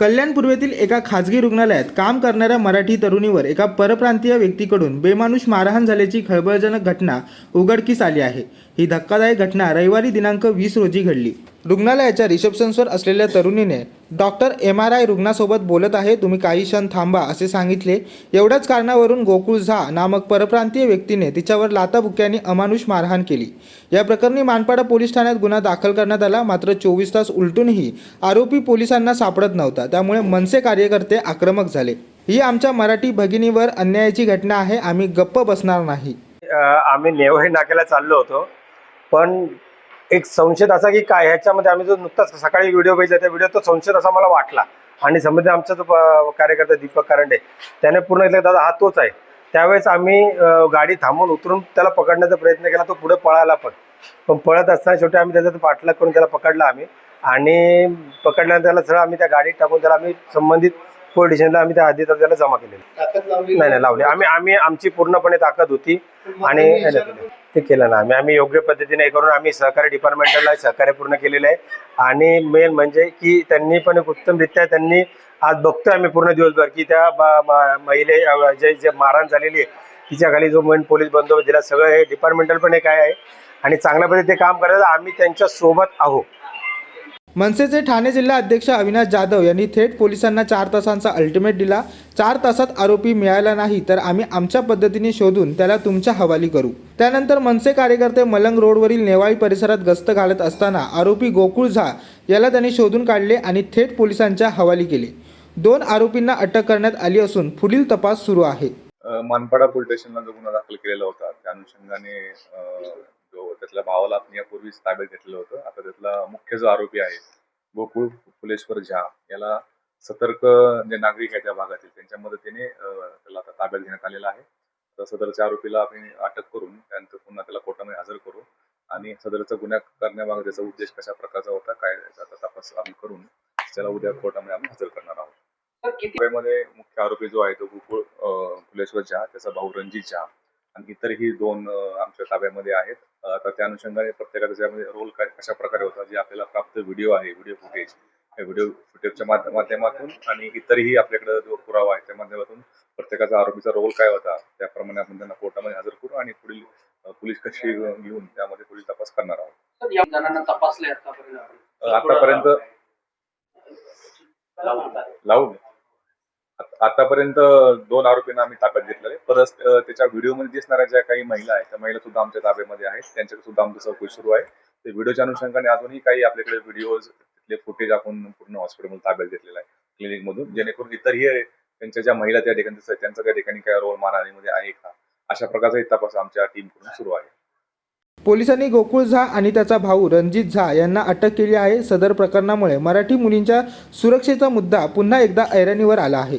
कल्याण पूर्वेतील एका खाजगी रुग्णालयात काम करणाऱ्या मराठी तरुणीवर एका परप्रांतीय व्यक्तीकडून बेमानुष मारहाण झाल्याची खळबळजनक घटना उघडकीस आली आहे. ही धक्कादायक घटना रविवारी दिनांक वीस रोजी घडली. रुग्णालयाच्या रिसेप्शन्सवर असलेल्या तरुणीने डॉक्टर एम आर आय रुग्णासोबत बोलत आहे तुम्ही काही क्षण थांबा असे सांगितले. एवढ्याच कारणावरून गोकुळ झा नामक परप्रांतीय व्यक्तीने तिच्यावर लाताबुक्याने अमानुष मारहाण केली. या प्रकरणी मानपाडा पोलीस ठाण्यात गुन्हा दाखल करण्यात आला. मात्र चोवीस तास उलटूनही आरोपी पोलिसांना सापडत नव्हता. त्यामुळे मनसे कार्यकर्ते आक्रमक झाले. ही आमच्या मराठी भगिनीवर अन्यायाची घटना आहे. आम्ही गप्प बसणार नाही. आम्ही नेवही नाक्याला चाललो होतो. पण एक संशय असा की काय ह्याच्यामध्ये आम्ही जो नुकताच सकाळी व्हिडिओ बघितला त्या व्हिडिओ तो संशय असा मला वाटला. आणि समजा आमचा जो कार्यकर्ता दीपक करंडे त्याने पूर्ण इथलं दादा हा तोच आहे. त्यावेळेस आम्ही गाडी थांबून उतरून त्याला पकडण्याचा प्रयत्न केला तो पुढे पळाला पण. पण पळत असताना शेवटी आम्ही त्याचा पाठलाग करून त्याला पकडला आम्ही. आणि पकडल्यानंतर त्याला सरळ आम्ही त्या गाडीत टाकून त्याला आम्ही संबंधित पोलीस स्टेशनला आम्ही त्या आधी त्याला जमा केलेलं. नाही नाही लावले. आम्ही आम्ही आमची पूर्णपणे ताकद होती. आणि. ते केलं ना. आम्ही आम्ही योग्य पद्धतीने हे करून आम्ही सहकारी डिपार्टमेंटला सहकार्य पूर्ण केलेलं आहे. आणि मेन म्हणजे की त्यांनी पण एक उत्तमरित्या त्यांनी आज बघतोय आम्ही पूर्ण दिवसभर की त्या महिले जे जे मारहाण झालेली आहे तिच्या खाली जो मेन पोलीस बंदोबस्त दिला सगळं हे डिपार्टमेंटल पण एक काय आहे. आणि चांगल्या पद्धतीने ते काम करायचं आम्ही त्यांच्यासोबत आहोत. मनसेचे ठाणे जिल्हा अध्यक्ष अविनाश जाधव यांनी थेट पोलिसांना चार तासांचा अल्टिमेट दिला. चार तासात आरोपी मिळाला नाही तर आम्ही आमच्या पद्धतीने शोधून त्याला तुमच्या हवाली करू. त्यानंतर मनसे कार्यकर्ते मलंग रोडवरील नेवाळी परिसरात गस्त घालत असताना आरोपी गोकुळ झा याला त्यांनी शोधून काढले आणि थेट पोलिसांच्या हवाली केले. दोन आरोपींना अटक करण्यात आली असून पुढील तपास सुरू आहे. अ, मानपाडा पोलीस स्टेशनला जो गुन्हा दाखल केलेला होता त्या अनुषंगाने जो त्यातल्या भावाला आपण यापूर्वीच ताब्यात घेतलेलं होतं. आता त्यातला मुख्य जो आरोपी आहे गोकुळ फुलेश्वर झा याला सतर्क जे नागरिक आहेत त्या भागातील त्यांच्या मदतीने त्याला आता ताब्यात घेण्यात आलेला आहे. तर सदरच्या आरोपीला आपण अटक करून त्यानंतर पुन्हा त्याला कोर्टामध्ये हजर करू. आणि सदरचा गुन्हा करण्यामागे त्याचा उद्देश कशा प्रकारचा होता काय त्याचा तपास आम्ही करून त्याला उद्या कोर्टामध्ये आम्ही हजर करणार आहोत. मुख्य आरोपी जो आहे तो गोकुळ फुलेश्वर झा त्याचा भाऊ रणजित झा. आणि इतरही दोन आमच्या ताब्यामध्ये आहेत. आता त्या अनुषंगाने प्रत्येकाचा त्यामध्ये रोल काय कशा प्रकारे होता जे आपल्याला प्राप्त व्हिडिओ आहे व्हिडिओ फुटेज व्हिडिओ फुटेजच्या माध्य- माध्यमातून आणि इतरही आपल्याकडे जो पुरावा आहे त्या माध्यमातून प्रत्येकाचा आरोपीचा रोल काय होता त्याप्रमाणे आपण त्यांना कोर्टामध्ये हजर करू आणि पुढील पोलीस कशी घेऊन त्यामध्ये पुढील तपास करणार आहोत. तर तपासले आतापर्यंत. लावून. आतापर्यंत दोन आरोपींना आम्ही ताब्यात घेतलेले. परत त्याच्या व्हिडिओमध्ये दिसणाऱ्या ज्या काही महिला आहेत त्या महिला सुद्धा आमच्या ताब्यामध्ये आहेत. त्यांच्याकडे सुद्धा आमचं चौकशी सुरू आहे. ते व्हिडिओच्या अनुषंगाने अजूनही काही आपल्याकडे व्हिडिओज तिथले फुटेज आपण पूर्ण हॉस्पिटलमध्ये ताब्यात घेतलेला आहे क्लिनिक मधून जेणेकरून इतरही त्यांच्या ज्या महिला त्या ठिकाणी दिसत त्यांचा त्या ठिकाणी काय रोल मारहाणीमध्ये आहे का? अशा प्रकारचाही तपास आमच्या टीमकडून सुरू आहे. पोलिसांनी गोकुळ झा आणि त्याचा भाऊ रणजित झा यांना अटक केली आहे. सदर प्रकरणामुळे मराठी मुलींच्या सुरक्षेचा मुद्दा पुन्हा एकदा ऐरणीवर आला आहे.